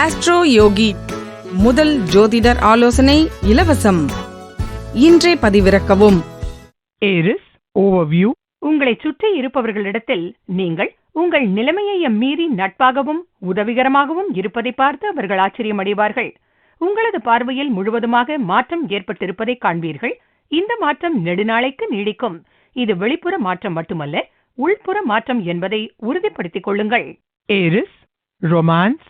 Astro யோகி முதல் ஜோதிடர் ஆலோசனை இலவசம். இன்றே பதிவிறக்கவும். ஏரிஸ் ஓவர்வியூ உங்களை சுற்றி இருப்பவர்களிடத்தில் நீங்கள் உங்கள் நிலைமையை மீறி நட்பாகவும் உதவிகரமாகவும் இருப்பதை பார்த்து அவர்கள் ஆச்சரியமடைவார்கள் உங்களது பார்வையில் முழுவதுமாக மாற்றம் ஏற்பட்டிருப்பதை காண்பீர்கள். இந்த மாற்றம் நெடுநாளைக்கு நீடிக்கும். இது வெளிப்புற மாற்றம் மட்டுமல்ல உள்புற மாற்றம் என்பதை உறுதிப்படுத்திக் கொள்ளுங்கள். ஏரிஸ் ரொமான்ஸ்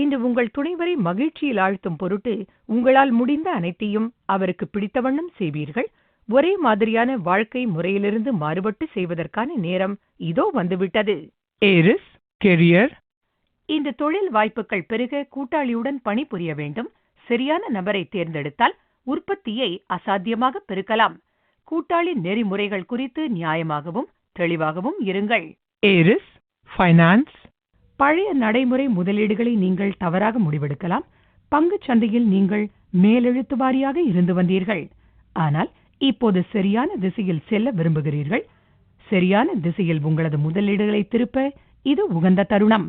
இன்று உங்கள் துணைவரை மகிழ்ச்சியில் ஆழ்த்தும் பொருட்டு உங்களால் முடிந்த அனைத்தையும் அவருக்கு பிடித்த வண்ணம் செய்வீர்கள். ஒரே மாதிரியான வாழ்க்கை முறையிலிருந்து மாறுபட்டு செய்வதற்கான நேரம் இதோ வந்துவிட்டது. ஏரிஸ் கெரியர் இந்த தொழில் வாய்ப்புகள் பெருக கூட்டாளியுடன் பணிபுரிய வேண்டும். சரியான நபரை தேர்ந்தெடுத்தால் உற்பத்தியை அசாத்தியமாக பெருக்கலாம். கூட்டாளி நெறிமுறைகள் குறித்து நியாயமாகவும் தெளிவாகவும் இருங்கள். ஏரிஸ் ஃபைனான்ஸ் பழைய நடைமுறை முதலீடுகளை நீங்கள் தவறாக முடிவெடுக்கலாம். பங்குச் சந்தையில் நீங்கள் மேலெழுத்து வாரியாக இருந்து வந்தீர்கள். ஆனால் இப்போது சரியான திசையில் செல்ல விரும்புகிறீர்கள். சரியான திசையில் உங்களது முதலீடுகளை திருப்ப இது உகந்த தருணம்.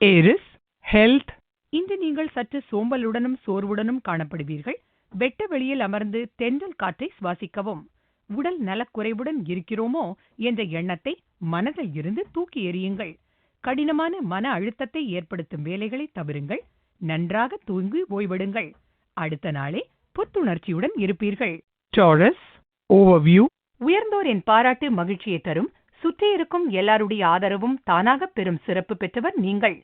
ஏரிஸ் ஹெல்த் இன்று நீங்கள் சற்று சோம்பலுடனும் சோர்வுடனும் காணப்படுவீர்கள். வெட்ட வெளியில் அமர்ந்து தென்றல் காற்றை சுவாசிக்கவும். உடல் நலக்குறைவுடன் இருக்கிறோமோ என்ற எண்ணத்தை மனதில் இருந்து தூக்கி எறியுங்கள். கடினமான மன அழுத்தத்தை ஏற்படுத்தும் வேலைகளை தவிருங்கள் நன்றாக தூங்கி ஓய்வெடுங்கள். அடுத்த நாளே புத்துணர்ச்சியுடன் இருப்பீர்கள். டாரஸ் ஓவர்வியூ உயர்ந்தோரின் பாராட்டு மகிழ்ச்சியை தரும். சுற்றி இருக்கும் எல்லாருடைய ஆதரவும் தானாக பெறும் சிறப்பு பெற்றவர் நீங்கள்.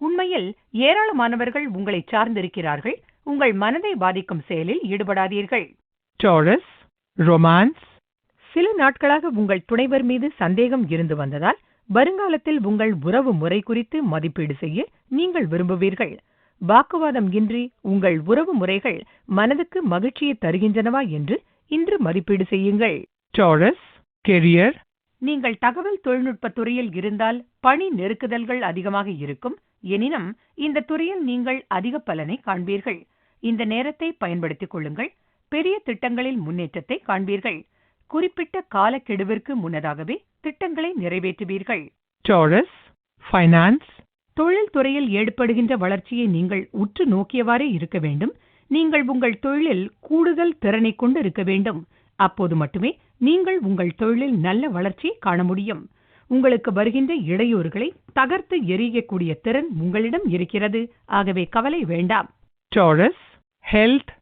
உண்மையில் ஏராளமானவர்கள் உங்களை சார்ந்திருக்கிறார்கள். உங்கள் மனதை பாதிக்கும் செயலில் ஈடுபடாதீர்கள். டாரஸ் ரொமான்ஸ் சில நாட்களாக உங்கள் துணைவர் மீது சந்தேகம் இருந்து வந்ததால் வருங்காலத்தில் உங்கள் உறவு முறை குறித்து மதிப்பீடு செய்ய நீங்கள் விரும்புவீர்கள். வாக்குவாதம் இன்றி உங்கள் உறவு முறைகள் மனதுக்கு மகிழ்ச்சியை தருகின்றனவா என்று இன்று மதிப்பீடு செய்யுங்கள். டாரஸ் கெரியர் நீங்கள் தகவல் தொழில்நுட்பத் துறையில் இருந்தால் பணி நெருக்குதல்கள் அதிகமாக இருக்கும். எனினும் இந்த துறையில் நீங்கள் அதிக பலனை காண்பீர்கள். இந்த நேரத்தை பயன்படுத்திக் கொள்ளுங்கள். பெரிய திட்டங்களில் முன்னேற்றத்தை காண்பீர்கள். குறிப்பிட்ட காலக்கெடுவிற்கு முன்னதாகவே திட்டங்களை நிறைவேற்றுவீர்கள். டாரஸ் ஃபைனான்ஸ் தொழில் துறையில் ஏற்படுகின்ற வளர்ச்சியை நீங்கள் உற்று நோக்கியவாறே இருக்க வேண்டும். நீங்கள் உங்கள் தொழிலில் கூடுதல் திறனை கொண்டு இருக்க வேண்டும். அப்போது மட்டுமே நீங்கள் உங்கள் தொழிலில் நல்ல வளர்ச்சியை காண முடியும். உங்களுக்கு வருகின்ற இடையூறுகளை தகர்த்து எறியக்கூடிய திறன் உங்களிடம் இருக்கிறது. ஆகவே கவலை வேண்டாம். டாரஸ் ஹெல்த்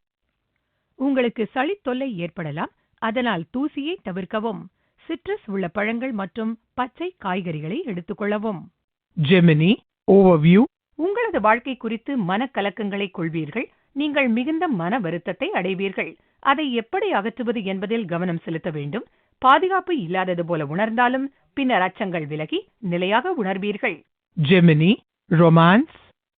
உங்களுக்கு சளி தொல்லை ஏற்படலாம். அதனால் தூசியை தவிர்க்கவும். சிட்ரஸ் உள்ள பழங்கள் மற்றும் பச்சை காய்கறிகளை எடுத்துக்கொள்ளவும் ஜெமினி ஓவர்வியூ உங்களது வாழ்க்கை குறித்து மனக்கலக்கங்களை கொள்வீர்கள். நீங்கள் மிகுந்த மன வருத்தத்தை அடைவீர்கள். அதை எப்படி அகற்றுவது என்பதில் கவனம் செலுத்த வேண்டும். பாதுகாப்பு இல்லாதது போல உணர்ந்தாலும் பின்னர் அச்சங்கள் விலகி நிலையாக உணர்வீர்கள். ஜெமினி ரொமான்ஸ்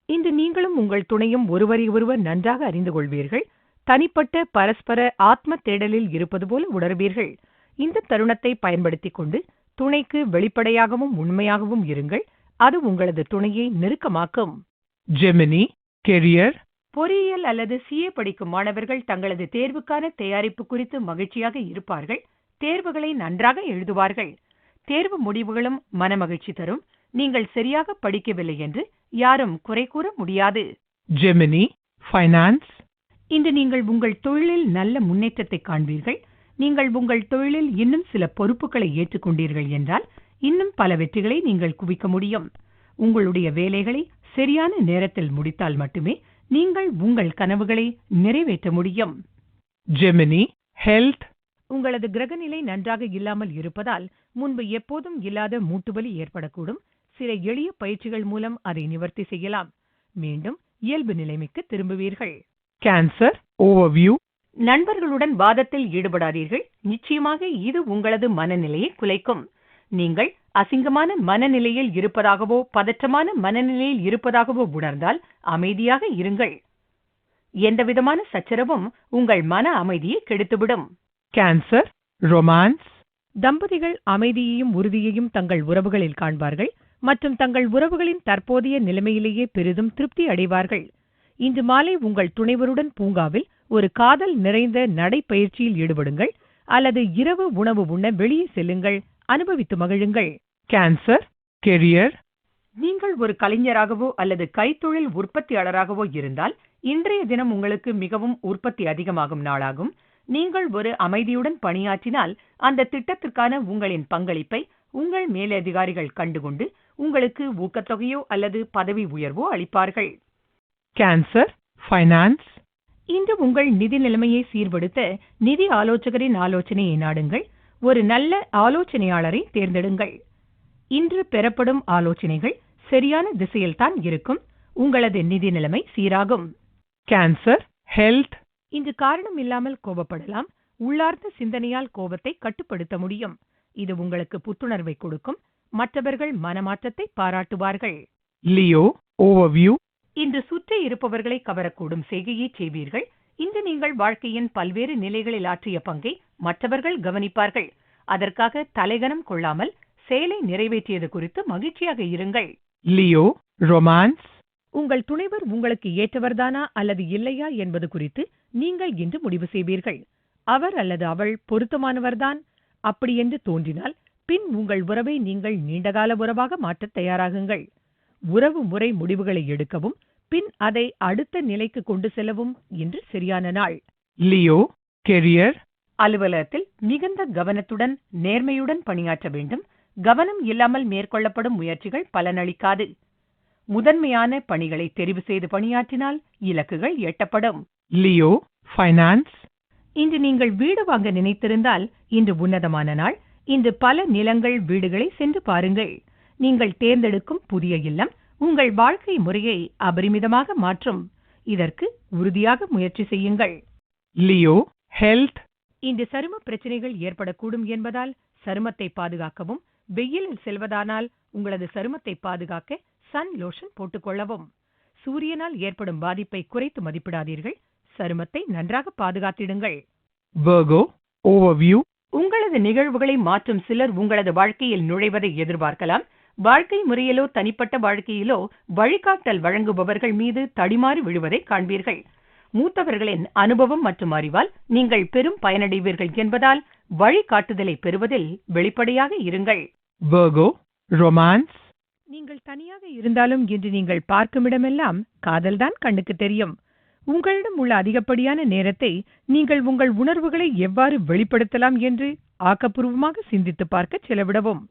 இன்று நீங்களும் உங்கள் துணையும் ஒருவரை ஒருவர் நன்றாக அறிந்து கொள்வீர்கள். தனிப்பட்ட பரஸ்பர ஆத்ம தேடலில் இருப்பது போல உணர்வீர்கள். இந்த தருணத்தை பயன்படுத்திக் கொண்டு துணைக்கு வெளிப்படையாகவும் உண்மையாகவும் இருங்கள். அது உங்களது துணையை நெருக்கமாக்கும். ஜெமினி கெரியர் பொறியியல் அல்லது சிஏ படிக்கும் மாணவர்கள் தங்களது தேர்வுக்கான தயாரிப்பு குறித்து மகிழ்ச்சியாக இருப்பார்கள். தேர்வுகளை நன்றாக எழுதுவார்கள். தேர்வு முடிவுகளும் மனமகிழ்ச்சி தரும். நீங்கள் சரியாக படிக்கவில்லை என்று யாரும் குறை கூற முடியாது. ஜெமினி ஃபைனான்ஸ் இன்று நீங்கள் உங்கள் தொழிலில் நல்ல முன்னேற்றத்தை காண்பீர்கள். நீங்கள் உங்கள் தொழிலில் இன்னும் சில பொறுப்புகளை ஏற்றுக்கொண்டீர்கள் என்றால் இன்னும் பல வெற்றிகளை நீங்கள் குவிக்க முடியும். உங்களுடைய வேலைகளை சரியான நேரத்தில் முடித்தால் மட்டுமே நீங்கள் உங்கள் கனவுகளை நிறைவேற்ற முடியும். ஜெமினி ஹெல்த் உங்களது கிரகநிலை நன்றாக இல்லாமல் இருப்பதால் முன்பு எப்போதும் இல்லாத மூட்டுவலி ஏற்படக்கூடும். சில எளிய பயிற்சிகள் மூலம் அதை நிவர்த்தி செய்யலாம். மீண்டும் இயல்பு நிலைமைக்கு திரும்புவீர்கள். கேன்சர் ஓவர்வியூ நண்பர்களுடன் வாதத்தில் ஈடுபடாதீர்கள். நிச்சயமாக இது உங்களது மனநிலையை குலைக்கும். நீங்கள் அசிங்கமான மனநிலையில் இருப்பதாகவோ பதற்றமான மனநிலையில் இருப்பதாகவோ உணர்ந்தால் அமைதியாக இருங்கள். எந்தவிதமான சச்சரவும் உங்கள் மன அமைதியை கெடுத்துவிடும். கேன்சர் ரொமான்ஸ் தம்பதிகள் அமைதியையும் உறுதியையும் தங்கள் உறவுகளில் காண்பார்கள் மற்றும் தங்கள் உறவுகளின் தற்போதைய நிலைமையிலேயே பெரிதும் திருப்தி அடைவார்கள். இன்று மாலை உங்கள் துணைவருடன் பூங்காவில் ஒரு காதல் நிறைந்த நடைப்பயிற்சியில் ஈடுபடுங்கள் அல்லது இரவு உணவு உண்ண வெளியே செல்லுங்கள் அனுபவித்து மகிழுங்கள். கேன்சர் கெரியர் நீங்கள் ஒரு கலைஞராகவோ அல்லது கைத்தொழில் உற்பத்தியாளராகவோ இருந்தால் இன்றைய தினம் உங்களுக்கு மிகவும் உற்பத்தி அதிகமாகும் நாளாகும். நீங்கள் ஒரு அமைதியுடன் பணியாற்றினால் அந்த திட்டத்திற்கான உங்களின் பங்களிப்பை உங்கள் மேலதிகாரிகள் கண்டுகொண்டு உங்களுக்கு ஊக்கத்தொகையோ அல்லது பதவி உயர்வோ அளிப்பார்கள். Cancer, finance, இன்று உங்கள் நிதி நிலைமையை சீர்படுத்த நிதி ஆலோசகரின் ஆலோசனையை நாடுங்கள். ஒரு நல்ல ஆலோசனையாளரை தேர்ந்தெடுங்கள். இன்று பெறப்படும் ஆலோசனைகள் சரியான திசையில்தான் இருக்கும். உங்களது நிதி நிலைமை சீராகும். Cancer, health, இன்று காரணம் இல்லாமல் கோபப்படலாம். உள்ளார்ந்த சிந்தனையால் கோபத்தை கட்டுப்படுத்த முடியும். இது உங்களுக்கு புத்துணர்வை கொடுக்கும். மற்றவர்கள் மனமாற்றத்தை பாராட்டுவார்கள். Leo, overview, இன்று சுற்றி இருப்பவர்களை கவரக்கூடும் செய்கையை செய்வீர்கள். இன்று நீங்கள் வாழ்க்கையின் பல்வேறு நிலைகளில் ஆற்றிய பங்கை மற்றவர்கள் கவனிப்பார்கள். அதற்காக தலைகனம் கொள்ளாமல் செயலை நிறைவேற்றியது குறித்து மகிழ்ச்சியாக இருங்கள். Leo, romance, உங்கள் துணைவர் உங்களுக்கு ஏற்றவர்தானா அல்லது இல்லையா என்பது குறித்து நீங்கள் இன்று முடிவு செய்வீர்கள். அவர் அல்லது அவள் பொருத்தமானவர்தான். அப்படி என்று தோன்றினால் பின் உங்கள் உறவை நீங்கள் நீண்டகால உறவாக மாற்றத் தயாராகுங்கள். உறவு முறை முடிவுகளை எடுக்கவும் பின் அதை அடுத்த நிலைக்கு கொண்டு செல்லவும் இன்று சரியான நாள். Leo, career, அலுவலகத்தில் மிகுந்த கவனத்துடன் நேர்மையுடன் பணியாற்ற வேண்டும். கவனம் இல்லாமல் மேற்கொள்ளப்படும் முயற்சிகள் பலனளிக்காது. முதன்மையான பணிகளை தெரிவு செய்து பணியாற்றினால் இலக்குகள் எட்டப்படும். Leo, finance, இன்று நீங்கள் வீடு வாங்க நினைத்திருந்தால் இன்று உன்னதமான நாள். இன்று பல நிலங்கள் வீடுகளை சென்று பாருங்கள். நீங்கள் தேர்ந்தெடுக்கும் புதிய இல்லம் உங்கள் வாழ்க்கை முறையை அபரிமிதமாக மாற்றும். இதற்கு உறுதியாக முயற்சி செய்யுங்கள். Leo, health, இன்று சரும பிரச்சனைகள் ஏற்படக்கூடும் என்பதால் சருமத்தை பாதுகாக்கவும் வெயிலில் செல்வதானால் உங்களது சருமத்தை பாதுகாக்க சன் லோஷன் போட்டுக்கொள்ளவும். சூரியனால் ஏற்படும் பாதிப்பை குறைத்து மதிப்பிடாதீர்கள். சருமத்தை நன்றாக பாதுகாத்திடுங்கள். உங்களது நிகழ்வுகளை மாற்றும் சிலர் உங்களது வாழ்க்கையில் நுழைவதை எதிர்பார்க்கலாம். வாழ்க்கை முறையிலோ தனிப்பட்ட வாழ்க்கையிலோ வழிகாட்டல் வழங்குபவர்கள் மீது தடிமாறி விழுவதை காண்பீர்கள். மூத்தவர்களின் அனுபவம் மற்றும் அறிவால் நீங்கள் பெரும் பயனடைவீர்கள் என்பதால் வழிகாட்டுதலை பெறுவதில் வெளிப்படையாக இருங்கள். Virgo, romance, நீங்கள் தனியாக இருந்தாலும் இன்று நீங்கள் பார்க்குமிடமெல்லாம் காதல்தான் கண்ணுக்கு தெரியும். உங்களிடம் உள்ள அதிகப்படியான நேரத்தை நீங்கள் உங்கள் உணர்வுகளை எவ்வாறு வெளிப்படுத்தலாம் என்று ஆக்கப்பூர்வமாக சிந்தித்து பார்க்க செலவிடவும்.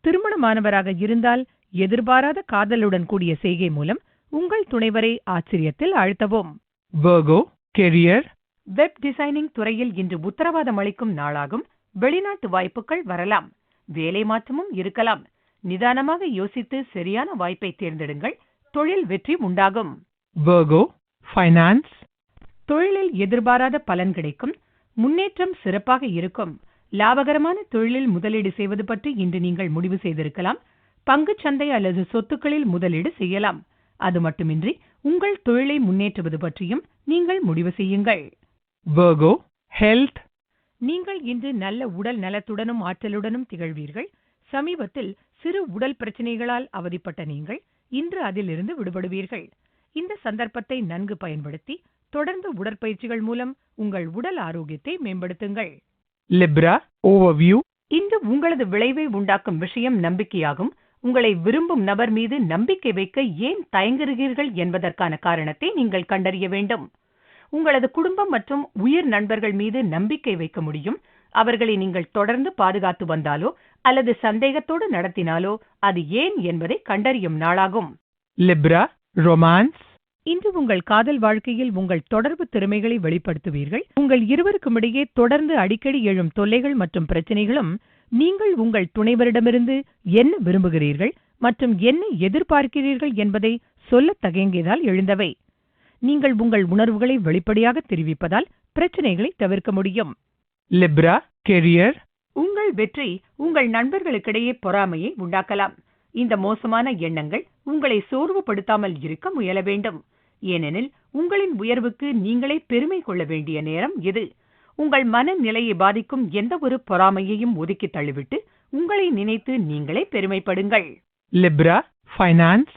திருமணமானவராக இருந்தால் எதிர்பாராத காதலுடன் கூடிய செய்கை மூலம் உங்கள் துணைவரை ஆச்சரியத்தில் ஆழ்த்தவும் Virgo, career, வெப் டிசைனிங் துறையில் இன்று உத்தரவாதம் அளிக்கும் நாளாகும். வெளிநாட்டு வாய்ப்புகள் வரலாம். வேலை மாற்றமும் இருக்கலாம். நிதானமாக யோசித்து சரியான வாய்ப்பை தேர்ந்தெடுங்கள். தொழில் வெற்றி உண்டாகும். Virgo, finance, தொழிலில் எதிர்பாராத பலன் கிடைக்கும். முன்னேற்றம் சிறப்பாக இருக்கும். லாபகரமான தொழிலில் முதலீடு செய்வது பற்றி இன்று நீங்கள் முடிவு செய்திருக்கலாம். சந்தை அல்லது சொத்துக்களில் முதலீடு செய்யலாம். அது மட்டுமின்றி உங்கள் தொழிலை முன்னேற்றுவது பற்றியும் நீங்கள் முடிவு செய்யுங்கள். Virgo, health, நீங்கள் இன்று நல்ல உடல் நலத்துடனும் ஆற்றலுடனும் திகழ்வீர்கள். சமீபத்தில் சிறு உடல் பிரச்சனைகளால் அவதிப்பட்ட நீங்கள் இன்று அதிலிருந்து விடுபடுவீர்கள். இந்த சந்தர்ப்பத்தை நன்கு பயன்படுத்தி தொடர்ந்து உடற்பயிற்சிகள் மூலம் உங்கள் உடல் ஆரோக்கியத்தை மேம்படுத்துங்கள். Libra, overview, இன்று உங்களது விளைவை உண்டாக்கும் விஷயம் நம்பிக்கையாகும். உங்களை விரும்பும் நபர் மீது நம்பிக்கை வைக்க ஏன் தயங்குகிறீர்கள் என்பதற்கான காரணத்தை நீங்கள் கண்டறிய வேண்டும். உங்களது குடும்பம் மற்றும் உயிர் நண்பர்கள் மீது நம்பிக்கை வைக்க முடியும். அவர்களை நீங்கள் தொடர்ந்து பாதுகாத்து வந்தாலோ அல்லது சந்தேகத்தோடு நடத்தினாலோ அது ஏன் என்பதை கண்டறியும் நாளாகும். Libra, romance, இன்று உங்கள் காதல் வாழ்க்கையில் உங்கள் தொடர்பு திறமைகளை வெளிப்படுத்துவீர்கள். உங்கள் இருவருக்கும் இடையே தொடர்ந்து அடிக்கடி எழும் தொல்லைகள் மற்றும் பிரச்சனைகளும் நீங்கள் உங்கள் துணைவரிடமிருந்து என்ன விரும்புகிறீர்கள் மற்றும் என்ன எதிர்பார்க்கிறீர்கள் என்பதை சொல்லத் தயங்கியதால் எழுந்தவை. நீங்கள் உங்கள் உணர்வுகளை வெளிப்படையாக தெரிவிப்பதால் பிரச்சனைகளை தவிர்க்க முடியும். Libra, career, உங்கள் வெற்றி உங்கள் நண்பர்களுக்கிடையே பொறாமையை உண்டாக்கலாம். இந்த மோசமான எண்ணங்கள் உங்களை சோர்வுபடுத்தாமல் இருக்க முயல வேண்டும். ஏனெனில் உங்களின் உயர்வுக்கு நீங்களே பெருமை கொள்ள வேண்டிய நேரம் இது. உங்கள் மனநிலையை பாதிக்கும் எந்த ஒரு பொறாமையையும் ஒதுக்கி தள்ளிவிட்டு உங்களை நினைத்து நீங்களே பெருமைப்படுங்கள். Libra, finance,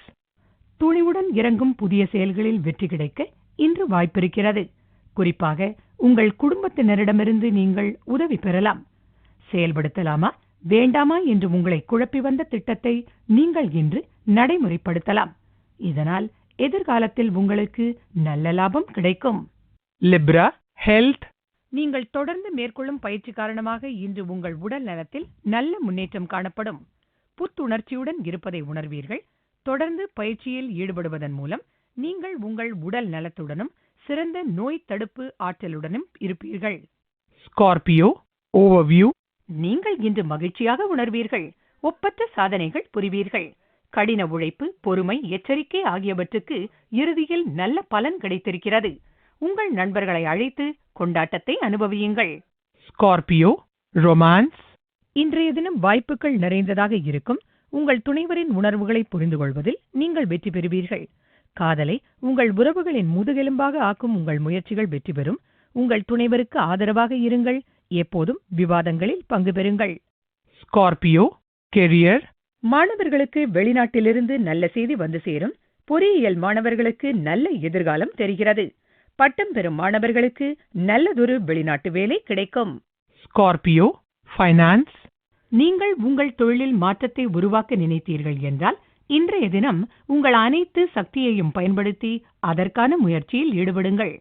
துணிவுடன் இறங்கும் புதிய செயல்களில் வெற்றி கிடைக்க இன்று வாய்ப்பிருக்கிறது. குறிப்பாக உங்கள் குடும்பத்தினரிடமிருந்து நீங்கள் உதவி பெறலாம். செயல்படுத்தலாமா? வேண்டாமா என்று உங்களை குழப்பி வந்த திட்டத்தை நீங்கள் இன்று நடைமுறைப்படுத்தலாம். இதனால் எதிர்காலத்தில் உங்களுக்கு நல்ல லாபம் கிடைக்கும். Libra, health, நீங்கள் தொடர்ந்து மேற்கொள்ளும் பயிற்சி காரணமாக இன்று உங்கள் உடல் நலத்தில் நல்ல முன்னேற்றம் காணப்படும். புத்துணர்ச்சியுடன் இருப்பதை உணர்வீர்கள். தொடர்ந்து பயிற்சியில் ஈடுபடுவதன் மூலம் நீங்கள் உங்கள் உடல் நலத்துடனும் சிறந்த நோய் தடுப்பு ஆற்றலுடனும் இருப்பீர்கள். Scorpio, overview, நீங்கள் இன்று மகிழ்ச்சியாக உணர்வீர்கள். ஒப்பற்ற சாதனைகள் புரிவீர்கள். கடின உழைப்பு பொறுமை எச்சரிக்கை ஆகியவற்றுக்கு இறுதியில் நல்ல பலன் கிடைத்திருக்கிறது. உங்கள் நண்பர்களை அழைத்து கொண்டாட்டத்தை அனுபவியுங்கள். Scorpio, romance, இன்றைய தினம் வாய்ப்புகள் நிறைந்ததாக இருக்கும். உங்கள் துணைவரின் உணர்வுகளை புரிந்து கொள்வதில் நீங்கள் வெற்றி பெறுவீர்கள். காதலை உங்கள் உறவுகளின் முதுகெலும்பாக ஆக்கும் உங்கள் முயற்சிகள் வெற்றி பெறும். உங்கள் துணைவருக்கு ஆதரவாக இருங்கள். எப்போதும் விவாதங்களில் பங்கு பெறுங்கள். ஸ்கார்பியோ கெரியர் மாணவர்களுக்கு வெளிநாட்டிலிருந்து நல்ல செய்தி வந்து சேரும். பொறியியல் மாணவர்களுக்கு நல்ல எதிர்காலம் தெரிகிறது. பட்டம் பெறும் மாணவர்களுக்கு நல்லதொரு வெளிநாட்டு வேலை கிடைக்கும். ஸ்கார்பியோ ஃபைனான்ஸ் நீங்கள் உங்கள் தொழிலில் மாற்றத்தை உருவாக்க நினைத்தீர்கள் என்றால் இன்றைய தினம் உங்கள் அனைத்து சக்தியையும் பயன்படுத்தி அதற்கான முயற்சியில் ஈடுபடுங்கள்.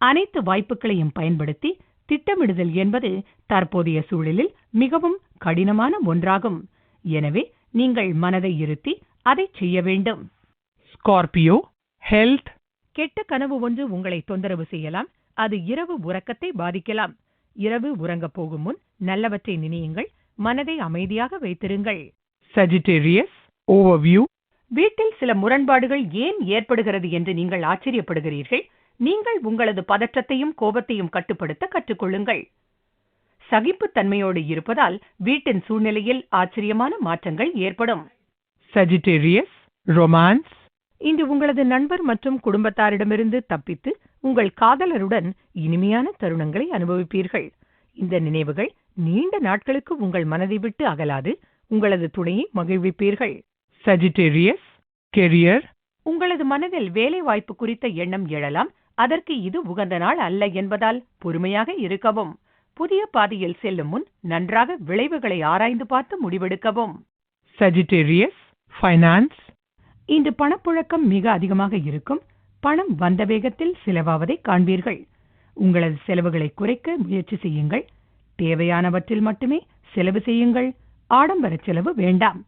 அனைத்து வாய்ப்புகளையும் பயன்படுத்தி திட்டமிடுதல் என்பது தற்போதைய சூழலில் மிகவும் கடினமான ஒன்றாகும். எனவே நீங்கள் மனதை இருத்தி அதை செய்ய வேண்டும். Scorpio, health, கெட்ட கனவு ஒன்று உங்களை தொந்தரவு செய்யலாம். அது இரவு உறக்கத்தை பாதிக்கலாம். இரவு உறங்கப் போகும் முன் நல்லவற்றை நினையுங்கள். மனதை அமைதியாக வைத்திருங்கள். Sagittarius, overview, வீட்டில் சில முரண்பாடுகள் ஏன் ஏற்படுகிறது என்று நீங்கள் ஆச்சரியப்படுகிறீர்கள்? நீங்கள் உங்களது பதற்றத்தையும் கோபத்தையும் கட்டுப்படுத்த கற்றுக்கொள்ளுங்கள். சகிப்புத்தன்மையோடு இருப்பதால் வீட்டின் சூழ்நிலையில் ஆச்சரியமான மாற்றங்கள் ஏற்படும். Sagittarius, romance, இன்று உங்களது நண்பர் மற்றும் குடும்பத்தாரிடமிருந்து தப்பித்து உங்கள் காதலருடன் இனிமையான தருணங்களை அனுபவிப்பீர்கள். இந்த நினைவுகள் நீண்ட நாட்களுக்கு உங்கள் மனதை விட்டு அகலாது உங்களது துணையை மகிழ்விப்பீர்கள். Sagittarius, career, உங்களது மனதில் வேலை வாய்ப்பு குறித்த எண்ணம் எழலாம். அதற்கு இது உகந்த நாள் அல்ல என்பதால் பொறுமையாக இருக்கவும். புதிய பாதையில் செல்லும் முன் நன்றாக விளைவுகளை ஆராய்ந்து பார்த்து முடிவெடுக்கவும். Sagittarius, finance, இன்று பணப்புழக்கம் மிக அதிகமாக இருக்கும். பணம் வந்த வேகத்தில் செலவாவதை காண்பீர்கள். உங்களது செலவுகளை குறைக்க முயற்சி செய்யுங்கள். தேவையானவற்றில் மட்டுமே செலவு செய்யுங்கள். ஆடம்பர செலவு வேண்டாம்.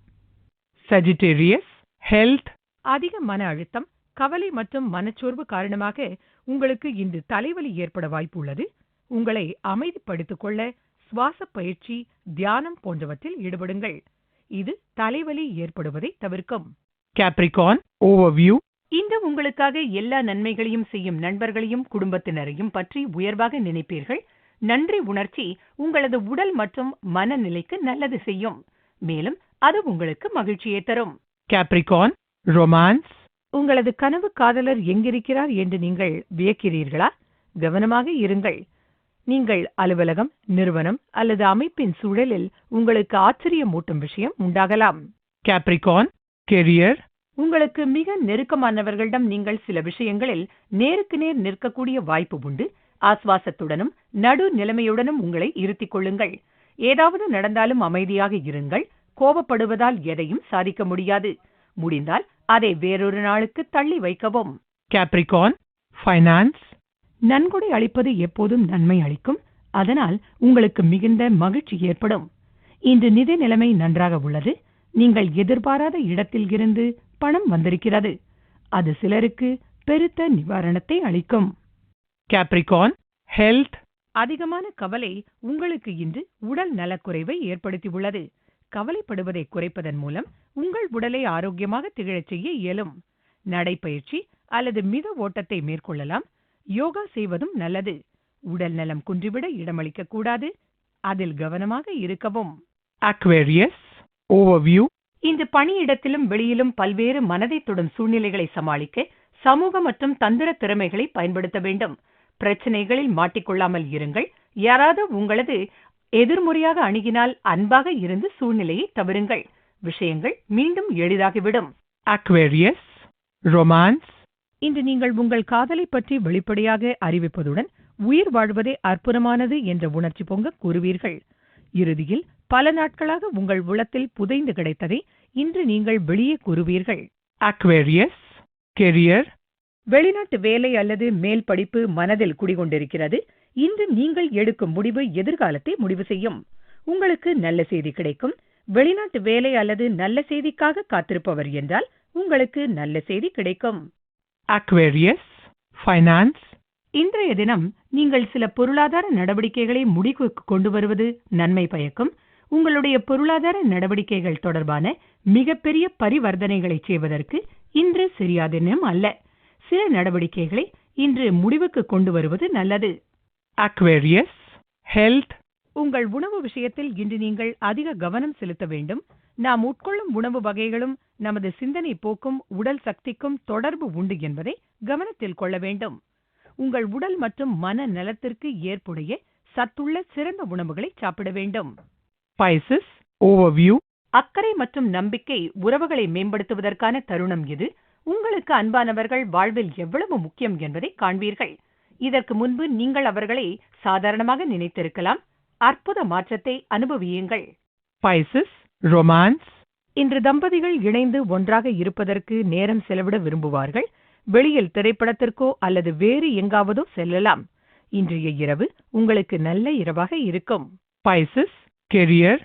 Sagittarius, health, அதிக மன அழுத்தம் கவலை மற்றும் மனச்சோர்வு காரணமாக உங்களுக்கு இன்று தலைவலி ஏற்பட வாய்ப்பு உள்ளது உங்களை அமைதிப்படுத்திக் கொள்ள சுவாச பயிற்சி தியானம் போன்றவற்றில் ஈடுபடுங்கள். இது தலைவலி ஏற்படுவதை தவிர்க்கும். Capricorn, overview, இன்று உங்களுக்காக எல்லா நன்மைகளையும் செய்யும் நண்பர்களையும் குடும்பத்தினரையும் பற்றி உயர்வாக நினைப்பீர்கள். நன்றி உணர்ச்சி உங்களது உடல் மற்றும் மனநிலைக்கு நல்லது செய்யும். மேலும் அது உங்களுக்கு மகிழ்ச்சியை தரும். Capricorn, romance, உங்களது கனவு காதலர் எங்கிருக்கிறார் என்று நீங்கள் வியக்கிறீர்களா? கவனமாக இருங்கள். நீங்கள் அலுவலகம் நிறுவனம் அல்லது அமைப்பின் சூழலில் உங்களுக்கு ஆச்சரியமூட்டும் விஷயம் உண்டாகலாம். Capricorn, career, உங்களுக்கு மிக நெருக்கமானவர்களிடம் நீங்கள் சில விஷயங்களில் நேருக்கு நேர் நிற்கக்கூடிய வாய்ப்பு உண்டு. ஆஸ்வாசத்துடனும் நடு நிலைமையுடனும் உங்களை இருத்திக் கொள்ளுங்கள். ஏதாவது நடந்தாலும் அமைதியாக இருங்கள். கோபப்படுவதால் எதையும் சாதிக்க முடியாது. முடிந்தால் அதை வேறொரு நாளுக்கு தள்ளி வைக்கவும். Capricorn, finance, நன்கொடை அளிப்பது எப்போதும் நன்மை அளிக்கும். அதனால் உங்களுக்கு மிகுந்த மகிழ்ச்சி ஏற்படும். இன்று நிதி நிலைமை நன்றாக உள்ளது. நீங்கள் எதிர்பாராத இடத்தில் இருந்து பணம் வந்திருக்கிறது. அது சிலருக்கு பெருத்த நிவாரணத்தை அளிக்கும். Capricorn, health, அதிகமான கவலை உங்களுக்கு இன்று உடல் நலக்குறைவை ஏற்படுத்தியுள்ளது கவலைப்படுவதை குறைப்பதன் மூலம் உங்கள் உடலை ஆரோக்கியமாக திகழச் செய்ய இயலும். நடைப்பயிற்சி அல்லது மித ஓட்டத்தை மேற்கொள்ளலாம். யோகா செய்வதும் நல்லது. உடல் நலம் குன்றிவிட இடமளிக்க கூடாது. அதில் கவனமாக இருக்கவும். Aquarius, overview, இன்று பணியிடத்திலும் வெளியிலும் பல்வேறு மனதை தொடும் சூழ்நிலைகளை சமாளிக்க சமூக மற்றும் தந்திர திறமைகளை பயன்படுத்த வேண்டும். பிரச்சனைகளில் மாட்டிக்கொள்ளாமல் இருங்கள். யாராவது உங்களது எதிர்முறையாக அணுகினால் அன்பாக இருந்து சூழ்நிலையை தவிருங்கள் விஷயங்கள் மீண்டும் எளிதாகிவிடும். Aquarius, romance, இன்று நீங்கள் உங்கள் காதலை பற்றி வெளிப்படையாக அறிவிப்பதுடன் உயிர் வாழ்வதே அற்புதமானது என்ற உணர்ச்சி பொங்க கூறுவீர்கள். இறுதியில் பல நாட்களாக உங்கள் உள்ளத்தில் புதைந்து கிடைத்ததை இன்று நீங்கள் வெளியே கூறுவீர்கள். Aquarius, career, வெளிநாட்டு வேலை அல்லது மேல் படிப்பு மனதில் குடிகொண்டிருக்கிறது. நீங்கள் எடுக்கும் முடிவு எதிர்காலத்தை முடிவு செய்யும். உங்களுக்கு நல்ல செய்தி கிடைக்கும். வெளிநாட்டு வேலை அல்லது நல்ல செய்திக்காக காத்திருப்பவர் என்றால் உங்களுக்கு நல்ல செய்தி கிடைக்கும். Aquarius, finance, இன்றைய தினம் நீங்கள் சில பொருளாதார நடவடிக்கைகளை முடிவுக்கு கொண்டு வருவது நன்மை பயக்கும். உங்களுடைய பொருளாதார நடவடிக்கைகள் தொடர்பான மிகப்பெரிய பரிவர்த்தனைகளை செய்வதற்கு இன்று சரியான தினம் அல்ல. சில நடவடிக்கைகளை இன்று முடிவுக்கு கொண்டு வருவது நல்லது. Aquarius, health, உங்கள் உணவு விஷயத்தில் இன்று நீங்கள் அதிக கவனம் செலுத்த வேண்டும். நாம் உட்கொள்ளும் உணவு வகைகளும் நமது சிந்தனை போக்கும் உடல் சக்திக்கும் தொடர்பு உண்டு என்பதை கவனத்தில் கொள்ள வேண்டும். உங்கள் உடல் மற்றும் மன நலத்திற்கு ஏற்புடைய சத்துள்ள சிறந்த உணவுகளை சாப்பிட வேண்டும். Pisces, overview, அக்கறை மற்றும் நம்பிக்கை உறவுகளை மேம்படுத்துவதற்கான தருணம் இது. உங்களுக்கு அன்பானவர்கள் வாழ்வில் எவ்வளவு முக்கியம் என்பதை காண்பீர்கள். இதற்கு முன்பு நீங்கள் அவர்களை சாதாரணமாக நினைத்திருக்கலாம். அற்புத மாற்றத்தை அனுபவியுங்கள். Pisces, romance, இன்று தம்பதிகள் இணைந்து ஒன்றாக இருப்பதற்கு நேரம் செலவிட விரும்புவார்கள். வெளியில் திரைப்படத்திற்கோ அல்லது வேறு எங்காவதோ செல்லலாம். இன்றைய இரவு உங்களுக்கு நல்ல இரவாக இருக்கும். Pisces, career,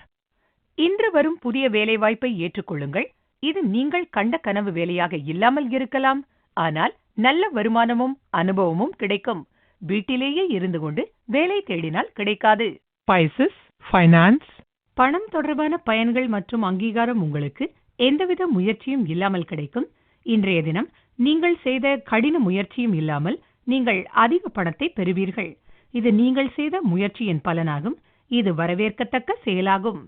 இன்று வரும் புதிய வேலைவாய்ப்பை ஏற்றுக்கொள்ளுங்கள். இது நீங்கள் கண்ட கனவு வேலையாக இல்லாமல் இருக்கலாம். ஆனால் நல்ல வருமானமும் அனுபவமும் கிடைக்கும். வீட்டிலேயே இருந்து கொண்டு வேலை தேடினால் கிடைக்காது. Pisces, finance, பணம் தொடர்பான பயன்கள் மற்றும் அங்கீகாரம் உங்களுக்கு எந்தவித முயற்சியும் இல்லாமல் கிடைக்கும். இன்றைய தினம் நீங்கள் செய்த கடின முயற்சியும் இல்லாமல் நீங்கள் அதிக பணத்தை பெறுவீர்கள். இது நீங்கள் செய்த முயற்சியின் பலனாகும். இது வரவேற்கத்தக்க செயலாகும்.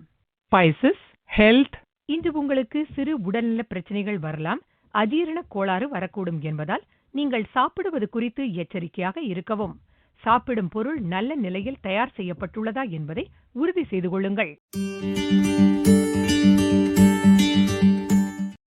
Pisces, health, இன்று உங்களுக்கு சிறு உடல்நல பிரச்சனைகள் வரலாம். அஜீரண கோளாறு வரக்கூடும் என்பதால் நீங்கள் சாப்பிடுவது குறித்து எச்சரிக்கையாக இருக்கவும். சாப்பிடும் பொருள் நல்ல நிலையில் தயார் செய்யப்பட்டுள்ளதா என்பதை உறுதி செய்து கொள்ளுங்கள்.